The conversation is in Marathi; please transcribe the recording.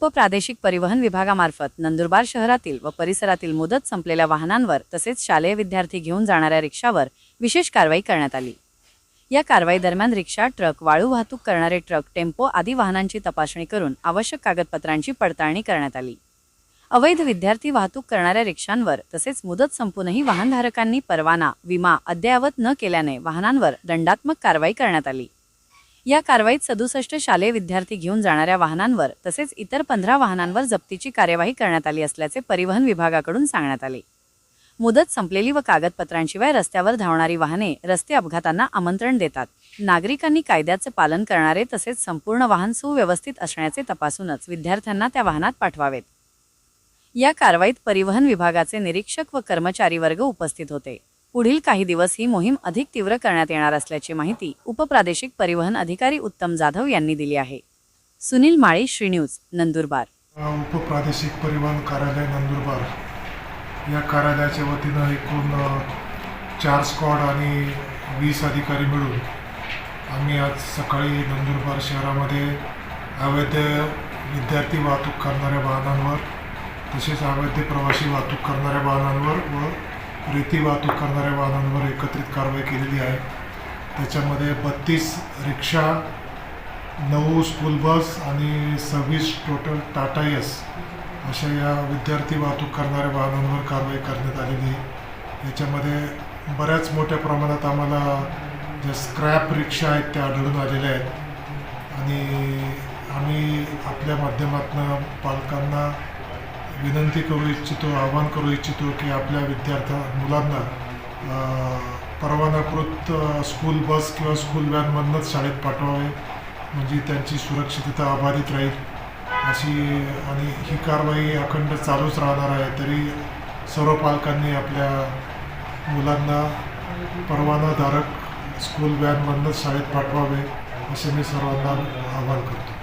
उपप्रादेशिक परिवहन विभागामार्फत नंदुरबार शहरातील व परिसरातील मुदत संपलेल्या वाहनांवर तसेच शालेय विद्यार्थी घेऊन जाणाऱ्या रिक्षावर विशेष कारवाई करण्यात आली. या कारवाई दरम्यान रिक्षा ट्रक वाळू वाहतूक करणारे ट्रक टेम्पो आदी वाहनांची तपासणी करून आवश्यक कागदपत्रांची पडताळणी करण्यात आली. अवैध विद्यार्थी वाहतूक करणाऱ्या रिक्षांवर तसेच मुदत संपूनही वाहनधारकांनी परवाना विमा अद्ययावत न केल्याने वाहनांवर दंडात्मक कारवाई करण्यात आली. या कारवाईत सदुसष्ट शालेय विद्यार्थी घेऊन जाणाऱ्या वाहनांवर तसेच इतर पंधरा वाहनांवर जप्तीची कार्यवाही करण्यात आली असल्याचे परिवहन विभागाकडून सांगण्यात आले. मुदत संपलेली व कागदपत्रांशिवाय रस्त्यावर धावणारी वाहने रस्ते अपघातांना आमंत्रण देतात. नागरिकांनी कायद्याचे पालन करणारे तसेच संपूर्ण वाहन सुव्यवस्थित असण्याचे तपासूनच विद्यार्थ्यांना त्या वाहनात पाठवावेत. या कारवाईत परिवहन विभागाचे निरीक्षक व कर्मचारी वर्ग उपस्थित होते. पुढील काही दिवस ही मोहीम अधिक तीव्र करण्यात येणार असल्याची माहिती उपप्रादेशिक परिवहन अधिकारी उत्तम जाधव यांनी दिली आहे. सुनील माळी श्रीन्यूज नंदुरबार. उपप्रादेशिक परिवहन कार्यालय नंदुरबार. या कार्यालयाच्या वतीनं एकूण चार स्क्वॉड आणि वीस अधिकारी मिळून आम्ही आज सकाळी नंदुरबार शहरामध्ये अवैध विद्यार्थी वाहतूक करणाऱ्या वाहनांवर तसेच अवैध प्रवासी वाहतूक करणाऱ्या वाहनांवर व रेती वाहतूक करणाऱ्या वाहनांवर एकत्रित कारवाई केलेली आहे. त्याच्यामध्ये बत्तीस रिक्षा नऊ स्कूल बस आणि सव्वीस टोटल टाटा यस अशा या विद्यार्थी वाहतूक करणाऱ्या वाहनांवर कारवाई करण्यात आलेली आहे. याच्यामध्ये बऱ्याच मोठ्या प्रमाणात आम्हाला ज्या स्क्रॅप रिक्षा आहेत त्या आढळून आलेल्या आहेत. आणि आम्ही आपल्या माध्यमातून पालकांना विनंती करू इच्छितो आवाहन करू इच्छितो की आपल्या विद्यार्थ्या मुलांना परवानाकृत स्कूल बस किंवा स्कूल व्हॅनमधनंच शाळेत पाठवावे. म्हणजे त्यांची सुरक्षितता अबाधित राहील. अशी आणि ही कारवाई अखंड चालूच राहणार आहे. तरी सर्व पालकांनी आपल्या मुलांना परवानाधारक स्कूल व्हॅनमधनंच शाळेत पाठवावे असे मी सर्वांना आवाहन करतो.